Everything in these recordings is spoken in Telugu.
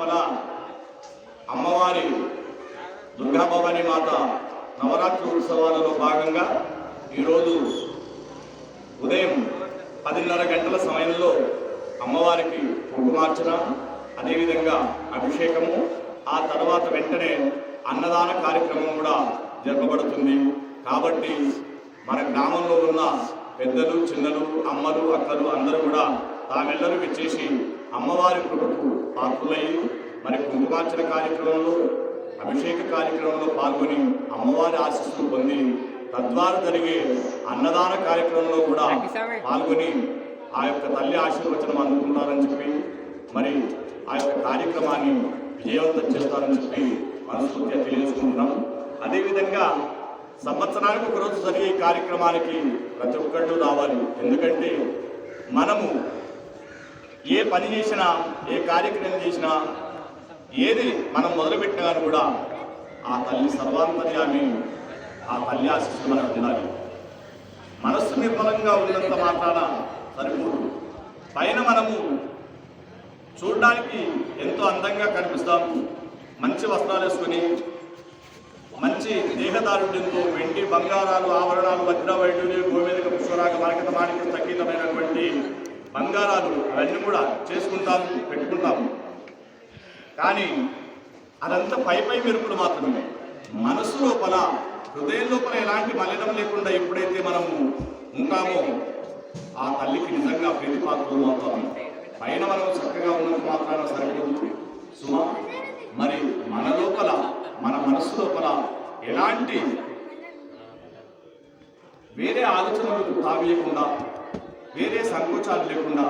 లోపల అమ్మవారి దుర్గాభవాని మాత నవరాత్రి ఉత్సవాలలో భాగంగా ఈరోజు ఉదయం పదిన్నర గంటల సమయంలో అమ్మవారికి కుంకుమార్చన అదేవిధంగా అభిషేకము. ఆ తర్వాత వెంటనే అన్నదాన కార్యక్రమం కూడా జరపబడుతుంది. కాబట్టి మన గ్రామంలో ఉన్న పెద్దలు చిన్నలు అమ్మలు అక్కలు అందరూ కూడా తామెల్లరూ విచ్చేసి అమ్మవారి కృపకు పాత్రులయ్యి మరి కుంకుమార్చన కార్యక్రమంలో అభిషేక కార్యక్రమంలో పాల్గొని అమ్మవారి ఆశీస్సులు పొంది తద్వారా జరిగే అన్నదాన కార్యక్రమంలో కూడా పాల్గొని ఆ యొక్క తల్లి ఆశీర్వచనం అందుకుంటారని చెప్పి మరి ఆ యొక్క కార్యక్రమాన్ని విజయవంతం చేస్తారని చెప్పి మనస్ఫూర్తిగా తెలియజేసుకుంటున్నాం. అదేవిధంగా సంవత్సరానికి ఒకరోజు జరిగే కార్యక్రమానికి ప్రతి ఒక్కళ్ళు రావాలి. ఎందుకంటే మనము ఏ పని చేసినా ఏ కార్యక్రమం చేసినా ఏది మనం మొదలుపెట్టినా కానీ కూడా ఆ తల్లి సర్వాంతర్యామి ఆ తల్లి ఆశిస్తు మనకు ఉండాలి. మనస్సు నిర్మలంగా ఉన్నంత మాత్రాన సరిపోదు. పైన మనము చూడడానికి ఎంతో అందంగా కనిపిస్తాము మంచి వస్త్రాలు వేసుకొని మంచి దేహదారుడ్యంతో వెండి బంగారాలు ఆభరణాలు వజ్ర వైడూర్య గోవేదిక పుష్పరాగ మరకత మాణిక తగ్గితమైనటువంటి బంగారాలు అవన్నీ కూడా చేసుకుంటాం పెట్టుకుంటాం కానీ అదంతా పై పై మెరుపులు మాత్రమే. మనసు లోపల హృదయం లోపల ఎలాంటి మలినం లేకుండా ఎప్పుడైతే మనము ఉంటామో ఆ తల్లికి నిజంగా ప్రతిపాత్రలు అవుతాము. పైన మనం చక్కగా ఉన్నంత మాత్రాన సరిపోదు. సుమ మరి మన లోపల మన మనసు లోపల ఎలాంటి వేరే ఆలోచనలు తావేయకుండా వేరే సంకోచాలు లేకుండా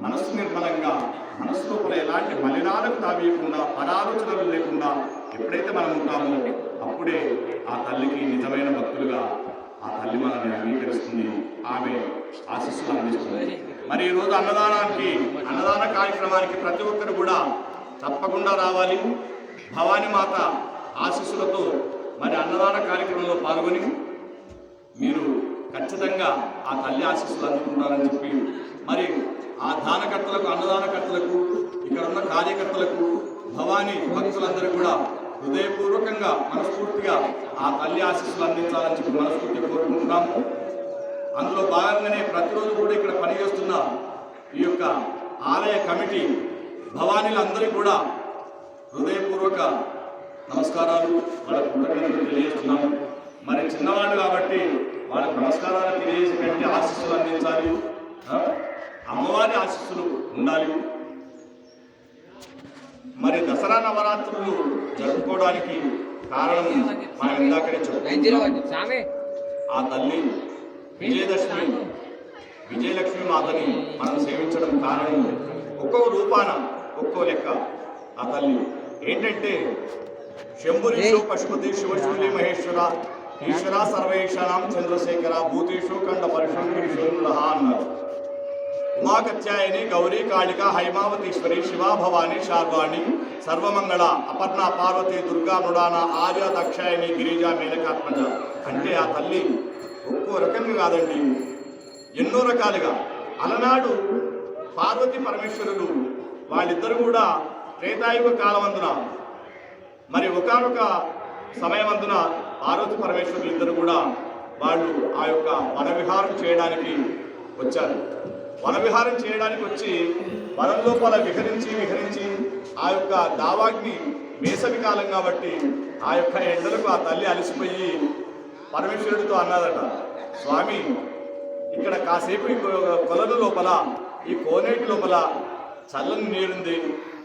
మనస్సు నిర్మలంగా మనస్సు లోపల ఎలాంటి మలినాలకు తావీయకుండా అనాలోచనలు లేకుండా ఎప్పుడైతే మనం ఉంటామో అప్పుడే ఆ తల్లికి నిజమైన భక్తులుగా ఆ తల్లి మనల్ని అంగీకరిస్తుంది. ఆమె ఆశస్సులు అందిస్తుంది. మరి ఈరోజు అన్నదానానికి అన్నదాన కార్యక్రమానికి ప్రతి ఒక్కరు కూడా తప్పకుండా రావాలి. భవానీ మాత ఆశీస్సులతో మరి అన్నదాన కార్యక్రమంలో పాల్గొని మీరు ఖచ్చితంగా ఆ తల్లి ఆశీస్సులు అందుకుంటారని చెప్పి మరి ఆ దానకర్తలకు అన్నదానకర్తలకు ఇక్కడ ఉన్న కార్యకర్తలకు భవానీ భక్తులందరూ కూడా హృదయపూర్వకంగా మనస్ఫూర్తిగా ఆ తల్లి ఆశీస్సులు అందించాలని చెప్పి మనస్ఫూర్తిగా కోరుకుంటున్నాము అందులో భాగంగానే ప్రతిరోజు కూడా ఇక్కడ పనిచేస్తున్న ఈ యొక్క ఆలయ కమిటీ భవానీలందరికీ కూడా హృదయపూర్వక నమస్కారాలు వాళ్ళ కృతజ్ఞతలు తెలియజేస్తున్నాము. మరి చిన్నవాళ్ళు కాబట్టి వాళ్ళకి నమస్కారాలు తెలియజేసి పెట్టి ఆశీస్సులు అందించాలి. అమ్మవారి ఆశీస్సులు ఉండాలి. మరి దసరా నవరాత్రులు జరుపుకోవడానికి కారణం మనం ఇందాకనే చెప్పుకున్నాం. ఆ తల్లి విజయదశమి విజయలక్ష్మి మాతని మనం సేవించడం కారణం. ఒక్కో రూపాన ఒక్కో లెక్క. ఆ తల్లి ఏంటంటే శంభురీషు పశుపతి శివశూలి మహేశ్వర ఈశ్వర సర్వేషాం చంద్రశేఖర భూతేషు ఖండ పరిశంకరిషుల అన్నారు. ఉమాకత్యాయని గౌరీ కాళిక హైమావతీశ్వరి శివా భవాని శార్వాణి సర్వమంగళ అపర్ణ పార్వతి దుర్గా మృడాన ఆర్య దక్షాయని గిరిజ మేనకాత్మజ అంటే ఆ తల్లి ఒక్కో రకంగా కాదండి. ఎన్నో రకాలుగా. అలనాడు పార్వతి పరమేశ్వరుడు వాళ్ళిద్దరు కూడా త్రేతాయుగ కాలమందున మరి ఒకానొక సమయమందున పార్వతి పరమేశ్వరులు ఇద్దరు కూడా వాళ్ళు ఆ యొక్క వనవిహారం చేయడానికి వచ్చారు. వన విహారం చేయడానికి వచ్చి వనం లోపల విహరించి విహరించి ఆ యొక్క దావాగ్ని వేసవి కాలం కాబట్టి ఆ యొక్క ఎండలకు ఆ తల్లి అలసిపోయి పరమేశ్వరుడితో అన్నదట స్వామి ఇక్కడ కాసేపు కొలలు కొలను లోపల ఈ కోనేటి లోపల చల్లని నీరుంది.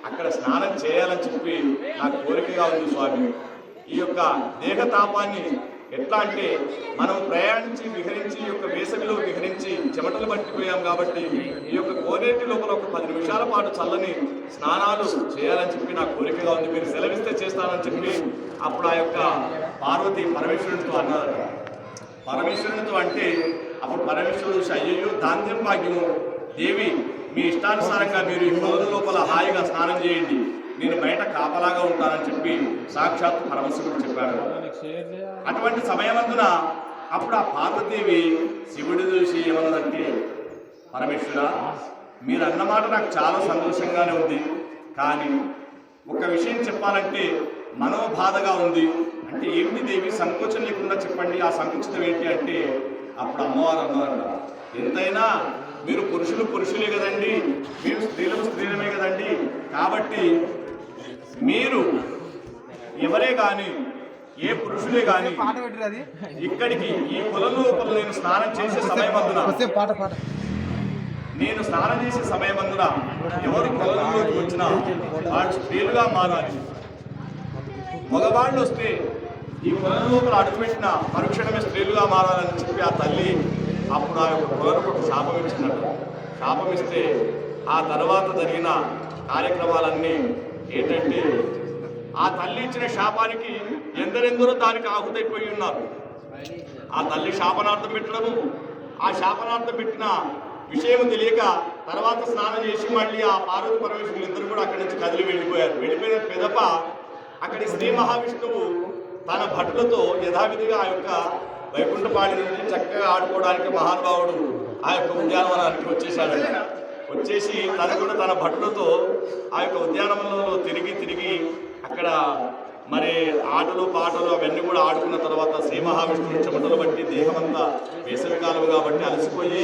అక్కడ స్నానం చేయాలని చెప్పి నాకు కోరికగా ఉంది స్వామి. ఈ యొక్క దేహతాపాన్ని ఎట్లా అంటే మనం ప్రయాణించి విహరించి ఈ యొక్క వేసవిలో విహరించి చెమటలు పట్టిపోయాం కాబట్టి ఈ యొక్క కోనేటి లోపల ఒక పది నిమిషాల పాటు చల్లని స్నానాలు చేయాలని చెప్పి నా కోరికగా ఉంది. మీరు సెలవిస్తే చేస్తానని చెప్పి అప్పుడు ఆ యొక్క పార్వతి పరమేశ్వరునితో అన్నారు. పరమేశ్వరునితో అంటే అప్పుడు పరమేశ్వరుడు అయ్యయ్యో దాంద్యం భాగ్యము? దేవి మీ ఇష్టానుసారంగా మీరు ఈ కొలను లోపల హాయిగా స్నానం చేయండి. నేను బయట కాపలాగా ఉంటానని చెప్పి సాక్షాత్ పరమశివుడు చెప్పాడు. అటువంటి సమయమందున అప్పుడు ఆ పార్వతీవి శివుడు చూసి ఏమన్నదంటే పరమేశ్వర మీరు అన్నమాట నాకు చాలా సంతోషంగానే ఉంది. కానీ ఒక విషయం చెప్పాలంటే మనోబాధగా ఉంది. అంటే ఏమిటి దేవి సంకోచం లేకుండా చెప్పండి. ఆ సంకుచితం ఏంటి అంటే అప్పుడు అమ్మవారు అన్నవారు ఎంతైనా మీరు పురుషులు పురుషులే కదండి. మేము స్త్రీలకు స్త్రీలమే కదండి. కాబట్టి మీరు ఎవరే కానీ ఏ పురుషులే కానీ ఇక్కడికి ఈ కులం లోపల నేను స్నానం చేసే సమయమందున వస్తే పాట పాట. నేను స్నానం చేసే సమయమందున ఎవరు కులంలోకి వచ్చినా వాడు స్త్రీలుగా మారాలి. మగవాళ్ళు వస్తే ఈ కులం లోపల అడుగుపెట్టిన పరీక్షణమే స్త్రీలుగా మారాలని చెప్పి ఆ తల్లి అప్పుడు ఆ యొక్క కులకు ఒక శాపం ఇచ్చినట్టు. శాపం ఇస్తే ఆ తర్వాత జరిగిన కార్యక్రమాలన్నీ ఏంటంటే ఆ తల్లి ఇచ్చిన శాపానికి ఎందరెందరో దానికి ఆహుతైపోయి ఉన్నారు. ఆ తల్లి శాపనార్థం పెట్టడము ఆ శాపనార్థం పెట్టిన విషయం తెలియక తర్వాత స్నానం చేసి మళ్ళీ ఆ పార్వతి పరమేశ్వరులు ఇద్దరు కూడా అక్కడి నుంచి కదిలి వెళ్ళిపోయారు. వెళ్ళిపోయిన పెదప అక్కడి శ్రీ మహావిష్ణువు తన భటులతో యథావిధిగా ఆ యొక్క వైకుంఠపాడి నుండి చక్కగా ఆడుకోవడానికి మహానుభావుడు ఆ యొక్క ఉద్యానవనానికి వచ్చేసాడు వచ్చేసి తను కూడా తన భటులతో ఆ యొక్క ఉద్యానవనంలో తిరిగి తిరిగి అక్కడ మరి ఆటలు పాటలు అవన్నీ కూడా ఆడుకున్న తర్వాత శ్రీ మహావిష్ణువు చెమటలు బట్టి దేహమంతా వేసవికాలం కాబట్టి అలసిపోయి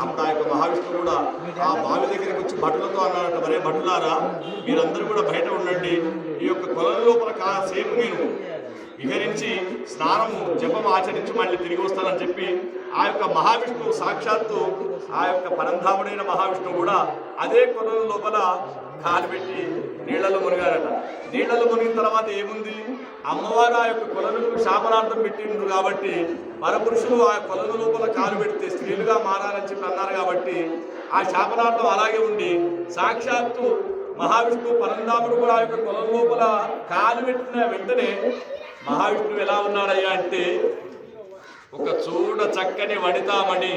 అప్పుడు ఆ యొక్క మహావిష్ణువు కూడా ఆ బావి దగ్గరికి వచ్చి భటులతో అన్నాడట మరే భటులారా మీరందరూ కూడా బయట ఉండండి. ఈ యొక్క కొలం లోపల కాసేపు నేను విహరించి స్నానము జపం ఆచరించి మళ్ళీ తిరిగి వస్తానని చెప్పి ఆ యొక్క మహావిష్ణువు సాక్షాత్తు ఆ యొక్క పరంధాముడైన మహావిష్ణువు కూడా అదే కొలం లోపల కాలు పెట్టి నీళ్ళలో మునిగారట నీళ్ళలో మునిగిన తర్వాత ఏముంది? అమ్మవారు ఆ యొక్క కొలను శాపనార్థం పెట్టిండ్రు కాబట్టి పరపురుషులు ఆ కొలను లోపల కాలు పెడితే స్త్రీలుగా మారాలని చెప్పి అన్నారు కాబట్టి ఆ శాపనార్థం అలాగే ఉండి సాక్షాత్తు మహావిష్ణువు పరంధాముడు కూడా ఆ యొక్క కొలం లోపల కాలు పెట్టిన వెంటనే మహావిష్ణువు ఎలా ఉన్నాడయ్యా అంటే ఒక చూడ చక్కని వనితామణి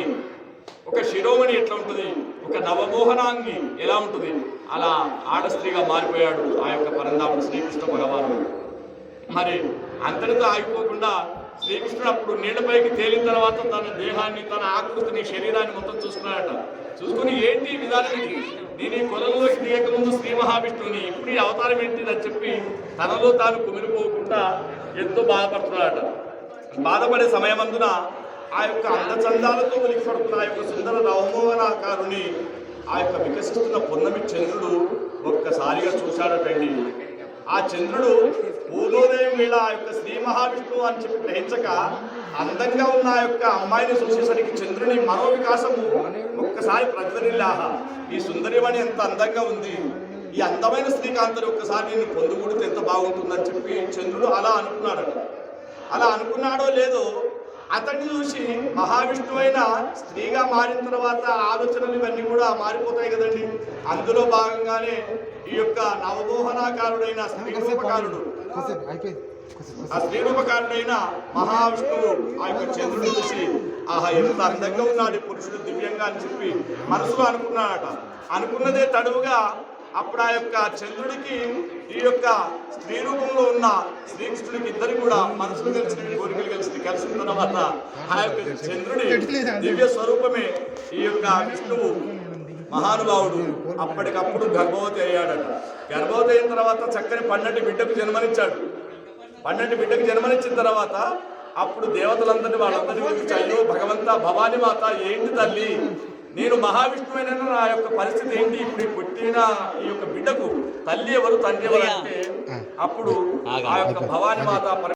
ఒక శిరోమణి ఎట్లా ఉంటుంది? ఒక నవమోహనాంగి ఎలా ఉంటుంది? అలా ఆడ స్త్రీగా మారిపోయాడు ఆ యొక్క పరందాముడు శ్రీకృష్ణ భగవానుడు. మరి అంతటితో ఆగిపోకుండా శ్రీకృష్ణుడు అప్పుడు నీళ్ళపైకి తేలిన తర్వాత తన దేహాన్ని తన ఆకృతిని శరీరాన్ని మొత్తం చూసుకున్నాడట. చూసుకుని ఏంటి విధానం ఇది నేను ఈ కొలంలోకి దిగకముందు శ్రీ మహావిష్ణువుని ఇప్పుడు ఈ అవతారం ఏంటిదని అని చెప్పి తనలో తాను కుమిలిపోకుండా ఎంతో బాధపడుతున్నాడట. బాధపడే సమయమందున ఆ యొక్క అందచందాలతో వెలిగిపడుతున్న ఆ యొక్క సుందర నవమోహనాకారుని ఆ యొక్క వికసిస్తున్న పొన్నమి చంద్రుడు ఒక్కసారిగా చూశాడటండి. ఆ చంద్రుడు పూర్ణోదయం వేళ ఆ యొక్క శ్రీ మహావిష్ణువు అని చెప్పి గ్రహించక అందంగా ఉన్న ఆ యొక్క అమ్మాయిని చూసేసరికి చంద్రుని మనోవికాసము ఒక్కసారి ప్రజ్వరిల్లాహ ఈ సుందరిమణి ఎంత అందంగా ఉంది. ఈ అందమైన శ్రీకాంతని ఒక్కసారి నేను పొందుగుడితే ఎంత బాగుంటుందని చెప్పి చంద్రుడు అలా అనుకున్నాడట. అలా అనుకున్నాడో లేదో అతన్ని చూసి మహావిష్ణువైన స్త్రీగా మారిన తర్వాత ఆలోచనలు ఇవన్నీ కూడా మారిపోతాయి కదండి. అందులో భాగంగానే ఈ యొక్క నవమోహనాకారుడైన స్త్రీ రూపకారుడు. ఆ స్త్రీ రూపకారుడైన మహావిష్ణువు ఆ యొక్క చంద్రుడు చూసి ఆహా ఎంత అందంగా ఉన్నాడు పురుషుడు దివ్యంగా అని చెప్పి మనసులో అనుకున్నాడట. అనుకున్నదే తడువుగా అప్పుడు ఆ యొక్క చంద్రుడికి ఈ యొక్క స్త్రీ రూపంలో ఉన్న శ్రీకృష్ణుడికి ఇద్దరు కూడా మనసులు కలిసిన కోరికలు కలిసి కలిసిన తర్వాత ఆ యొక్క చంద్రుడి దివ్య స్వరూపమే ఈ యొక్క విష్ణువు మహానుభావుడు అప్పటికప్పుడు గర్భవతి అయ్యాడట. గర్భవతి అయిన తర్వాత చక్కని పన్నెండు బిడ్డకు జన్మనిచ్చాడు. పన్నెండు బిడ్డకు జన్మనిచ్చిన తర్వాత అప్పుడు దేవతలందరినీ వాళ్ళందరినీ పిలిచి అయ్యో భగవంత భవాని మాత ఏంటి తల్లి? నేను మహావిష్ణువైన నా యొక్క పరిస్థితి ఏంటి? ఇప్పుడు పుట్టిన ఈ యొక్క బిడ్డకు తల్లి ఎవరు తండ్రి ఎవరు అంటే అప్పుడు ఆ యొక్క భవాని మాత